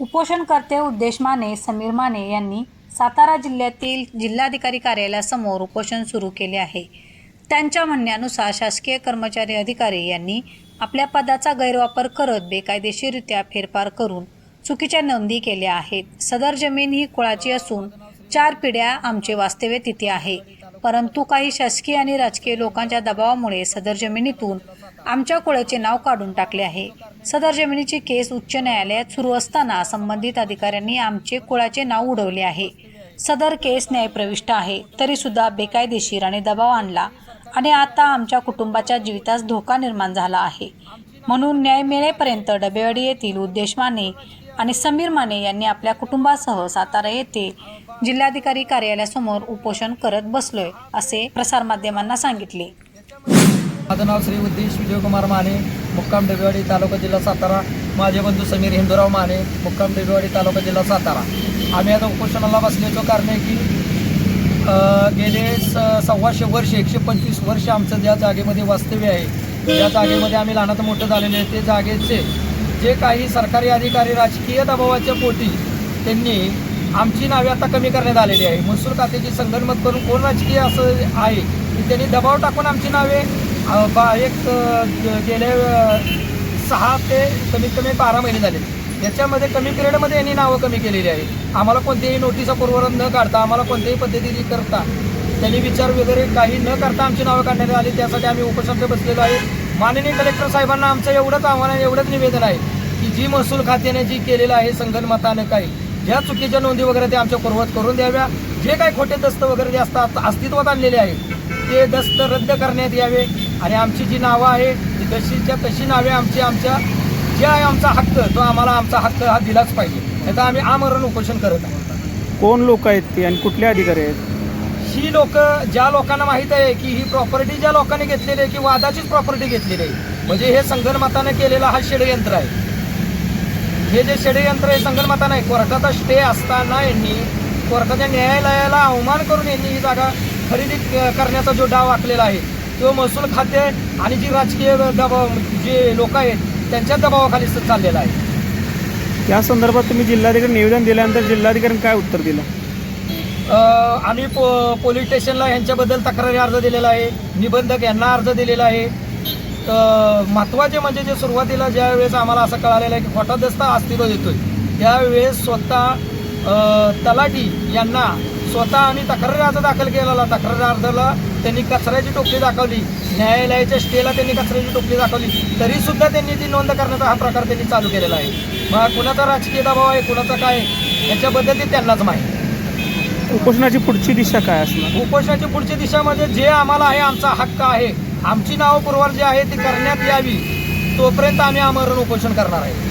उपोषणकर्ते उद्देश माने समीर माने यांनी सातारा जिल्ह्यातील जिल्हाधिकारी कार्यालयासमोर उपोषण सुरू केले आहे. त्यांच्या म्हणण्यानुसार शासकीय कर्मचारी अधिकारी यांनी आपल्या पदाचा गैरवापर करत बेकायदेशीररित्या फेरफार करून चुकीच्या नोंदी केल्या आहेत. सदर जमीन ही कुळाची असून चार पिढ्या आमचे वास्तव्य तिथे आहे. परंतु काही शासकीय आणि राजकीय लोकांच्या दबावामुळे सदर जमिनीतून आमच्या कुळाचे नाव काढून टाकले आहे. सदर जमिनीची केस उच्च न्यायालयात सुरू असताना संबंधित अधिकाऱ्यांनी आमचे कुळाचे नाव उडवले आहे. सदर केस न्यायप्रविष्ट आहे तरी सुद्धा बेकायदेशीर आणि दबाव आणला आणि आता आमच्या कुटुंबाच्या जीवितास धोका निर्माण झाला आहे. म्हणून न्याय मिळेपर्यंत डबेवाडी येथील उद्देश माने आणि समीर माने यांनी आपल्या कुटुंबासह सातारा येथे जिल्हाधिकारी कार्यालयासमोर उपोषण करत बसलोय असे प्रसारमाध्यमांना सांगितले. माझं नाव श्री उद्देश विजयकुमार माने मुक्काम डबेवाडी तालुका जिल्हा सातारा. माझे बंधू समीर हिंदूराव माने मुक्काम डबेवाडी तालुका जिल्हा सातारा. आम्ही आता उपोषणाला बसल्याचं कारण आहे की गेले स सव्वाशे वर्ष एकशे पंचवीस वर्ष आमचं ज्या जागेमध्ये वास्तव्य आहे त्या जागेमध्ये आम्ही लहानात मोठं झालेले आहे. ते जागेचे जे काही सरकारी अधिकारी राजकीय दबावाच्या पोटी त्यांनी आमची नावे आता कमी करण्यात आलेली आहे. महसूल खात्याची संगनमत करून कोण राजकीय असं आहे की त्यांनी दबाव टाकून आमची नावे बा एक गेले गेल्या सहा ते कमीत कमी बारा महिने झाले. याच्यामध्ये कमी पिरियडमध्ये यांनी नावं कमी केलेली आहे. आम्हाला कोणत्याही नोटीसा पूर्वरत न काढता आम्हाला कोणत्याही पद्धतीने करता त्यांनी विचार वगैरे काही न करता आमची नावं काढण्यात आली. त्यासाठी आम्ही उपोषणात बसलेलो आहे. माननीय कलेक्टर साहेबांना आमचं एवढंच आव्हान आहे एवढंच निवेदन आहे की जी महसूल खात्याने जी केलेलं आहे संगणमतानं काही ज्या चुकीच्या नोंदी वगैरे ते आमच्या पूर्वत करून द्याव्या. जे काही खोटे दस्त वगैरे जे असतात अस्तित्वात आणलेले आहेत ते दस्त रद्द करण्यात यावे. आणि आमची जी नावं आहे ती तशीच्या तशी नावे आमची आमच्या जे आहे आमचा हक्क तो आम्हाला आमचा हक्क हा दिलाच पाहिजे. नाही आम्ही आमरण उपोषण करत आहोत. कोण लोक आहेत ते आणि कुठले अधिकारी आहेत? ही लोक ज्या लोकांना माहीत आहे की ही प्रॉपर्टी ज्या लोकांनी घेतलेली आहे की वादाचीच प्रॉपर्टी घेतलेली आहे. म्हणजे हे संगणमतानं केलेला हा षडयंत्र आहे. हे जे षडयंत्र आहे संगणमतानं आहे कोर्टाचा स्टे असताना यांनी कोर्टाच्या न्यायालयाला अवमान करून यांनी ही जागा खरेदी करण्याचा जो डाव आखलेला आहे तो महसूल खाते आणि जी राजकीय दबाव जे लोक आहेत त्यांच्या दबावाखाली चाललेला आहे. या संदर्भात तुम्ही जिल्हाधिकारी निवेदन दिल्यानंतर जिल्हाधिकाऱ्यांनी काय उत्तर दिलं? आम्ही पो पोलीस स्टेशनला ह्यांच्याबद्दल तक्रारी अर्ज दिलेला आहे. निबंधक यांना अर्ज दिलेला आहे. महत्त्वाचे म्हणजे जे सुरुवातीला ज्या वेळेस आम्हाला असं कळालेलं आहे की खोटा दस्ता अस्तित्वात येतोय त्यावेळेस स्वतः तलाठी यांना स्वतः आम्ही तक्रारी अर्ज दाखल केलेला. तक्रारी अर्जाला त्यांनी कचऱ्याची टोपली दाखवली. न्यायालयाच्या स्टेला त्यांनी कचऱ्याची टोपली दाखवली. तरी सुद्धा त्यांनी ती नोंद करण्याचा हा प्रकार त्यांनी चालू केलेला आहे. मग कुणाचा राजकीय दबाव आहे कुणाचा काय याच्याबद्दल ते त्यांनाच माहिती. उपोषणाची पुढची दिशा काय असणार? उपोषणाची पुढची दिशामध्ये म्हणजे जे आम्हाला आहे आमचा हक्क आहे. आमची नावं पुरवार जी आहे ती करण्यात यावी. तोपर्यंत आम्ही आमरण उपोषण करणार आहे.